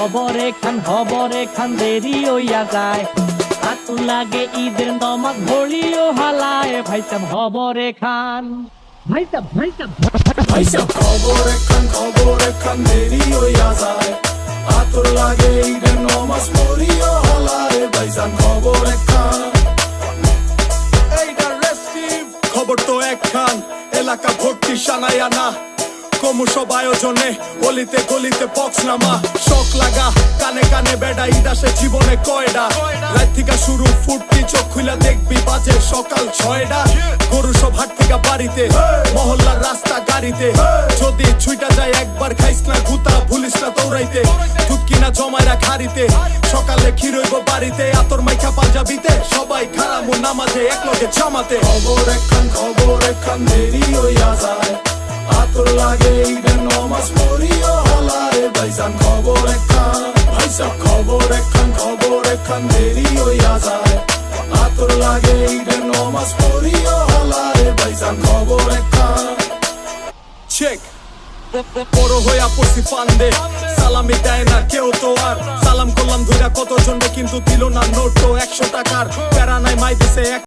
খবর এখান খবর এখান দেরি হইয়া যায়। আতু লাগে ঈদের নমাজ ঘড়িও হালায়। ভাই সাহেব খবর এখান। ভাই সাহেব ভাই সাহেব খবর এখান খবর এখান দেরি হইয়া যায়। আতর লাগে ঈদের নমাজ পড়িও হলারে ভাইজান খবর এখান। খবর তো একখান এলাকা ভর্তি সানাইয়া না ক্রমসব আয়োজনে, অলিতে গলিতে বক্স নামা শখ লাগা, কানে কানে বেডা ইদাসে জীবনে কয়ডা? রাত থেকে শুরু ফুটতি চোখ খুলা দেখবি, বাজে সকাল ছয়টা গরু সব হাট থেকে বাড়িতে, মহল্লার রাস্তা গাড়িতে। যদি ছুইটা যায় একবার খাইস না, গুতা ভুলিস না দৌড়াইতে। দুধ কিনা জমাইরা খারিতে সকালে ক্ষীরইব বাড়িতে, আতর মাইখা পাঞ্জাবিতে। সবাই খারামু নামাজে এক লগে জামাতে। খবর একখান খবর একখান আতর লাগে ঈদের নমাজ পড়িও হলারে ভাইজান খবর একখান ভাইসাব খবর একখান খবর একখান দেরি হইয়া যায় আতর লাগে ঈদের নমাজ পড়িও হলারে ভাইজান খবর একখান চেক বড় হইয়া পড়ছি ফান্দে। সালামি দেয় না কেউ তো আর। সালাম করলাম ধইরা কত জন্যে কিন্তু দিল না নোট তো একশো টাকার। প্যারা নাই, মাই দিছে